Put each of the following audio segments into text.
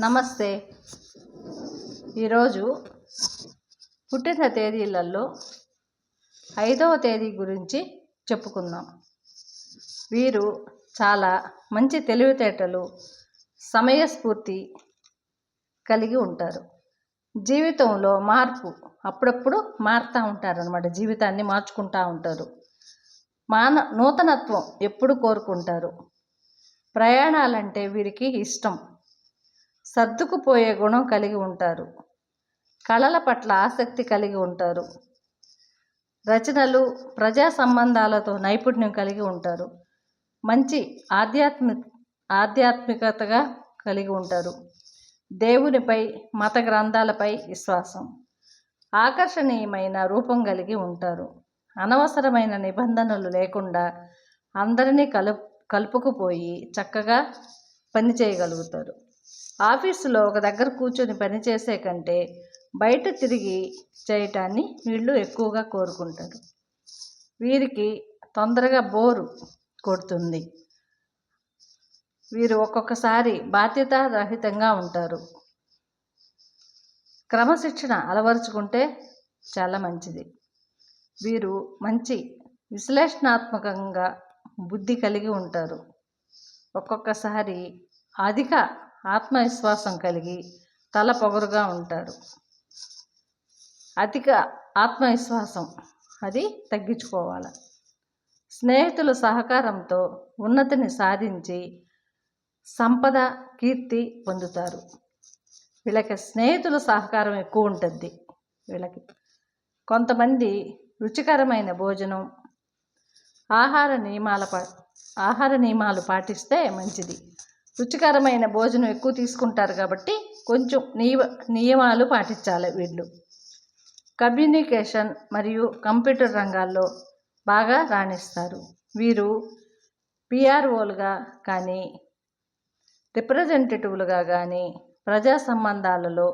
నమస్తే. ఈరోజు పుట్టిన తేదీలలో ఐదవ తేదీ గురించి చెప్పుకుందాం. వీరు చాలా మంచి తెలివితేటలు సమయస్ఫూర్తి కలిగి ఉంటారు. జీవితంలో మార్పు అప్పుడప్పుడు మారుతూ ఉంటారు అనమాట జీవితాన్ని మార్చుకుంటూ ఉంటారు. మాన నూతనత్వం ఎప్పుడు కోరుకుంటారు? ప్రయాణాలంటే వీరికి ఇష్టం. సర్దుకుపోయే గుణం కలిగి ఉంటారు. కళల పట్ల ఆసక్తి కలిగి ఉంటారు. రచనలు ప్రజా సంబంధాలతో నైపుణ్యం కలిగి ఉంటారు. మంచి ఆధ్యాత్మి ఆధ్యాత్మికతగా కలిగి ఉంటారు. దేవునిపై మత గ్రంథాలపై విశ్వాసం. ఆకర్షణీయమైన రూపం కలిగి ఉంటారు. అనవసరమైన నిబంధనలు లేకుండా అందరినీ కలుపు కలుపుకుపోయి చక్కగా పని చేయగలుగుతారు. ఆఫీసులో ఒక దగ్గర కూర్చొని పనిచేసే కంటే బయట తిరిగి చేయటాన్ని వీళ్ళు ఎక్కువగా కోరుకుంటారు. వీరికి తొందరగా బోరు కొడుతుంది. వీరు ఒక్కొక్కసారి బాధ్యతారహితంగా ఉంటారు. క్రమశిక్షణ అలవరుచుకుంటే చాలా మంచిది. వీరు మంచి విశ్లేషణాత్మకంగా బుద్ధి కలిగి ఉంటారు. ఒక్కొక్కసారి అధిక ఆత్మవిశ్వాసం కలిగి తల పొగరుగా ఉంటారు అధిక ఆత్మవిశ్వాసం అది తగ్గించుకోవాలి. స్నేహితుల సహకారంతో ఉన్నతిని సాధించి సంపద కీర్తి పొందుతారు. వీళ్ళకి స్నేహితుల సహకారం ఎక్కువ ఉంటుంది వీళ్ళకి కొంతమంది రుచికరమైన భోజనం ఆహార నియమాల పా ఆహార నియమాలు పాటిస్తే మంచిది. రుచికరమైన భోజనం ఎక్కువ తీసుకుంటారు కాబట్టి కొంచెం నియ నియమాలు పాటించాలి వీళ్ళు. కమ్యూనికేషన్ మరియు కంప్యూటర్ రంగాల్లో బాగా రాణిస్తారు. వీరు పిఆర్ఓలుగా కానీ రిప్రజెంటేటివ్లుగా కానీ ప్రజా సంబంధాలలో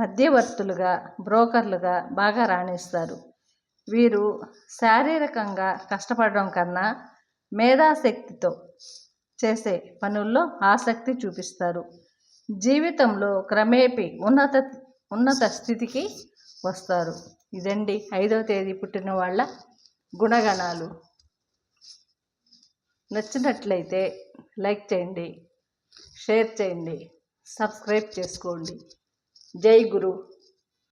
మధ్యవర్తులుగా బ్రోకర్లుగా బాగా రాణిస్తారు. వీరు శారీరకంగా కష్టపడడం కన్నా మేధాశక్తితో చేసే పనుల్లో ఆసక్తి చూపిస్తారు. జీవితంలో క్రమేపీ ఉన్నత ఉన్నత స్థితికి వస్తారు. ఇదండి ఐదవ తేదీ పుట్టిన వాళ్ళ గుణగణాలు. నచ్చినట్లయితే లైక్ చేయండి షేర్ చేయండి సబ్స్క్రైబ్ చేసుకోండి. జై గురు.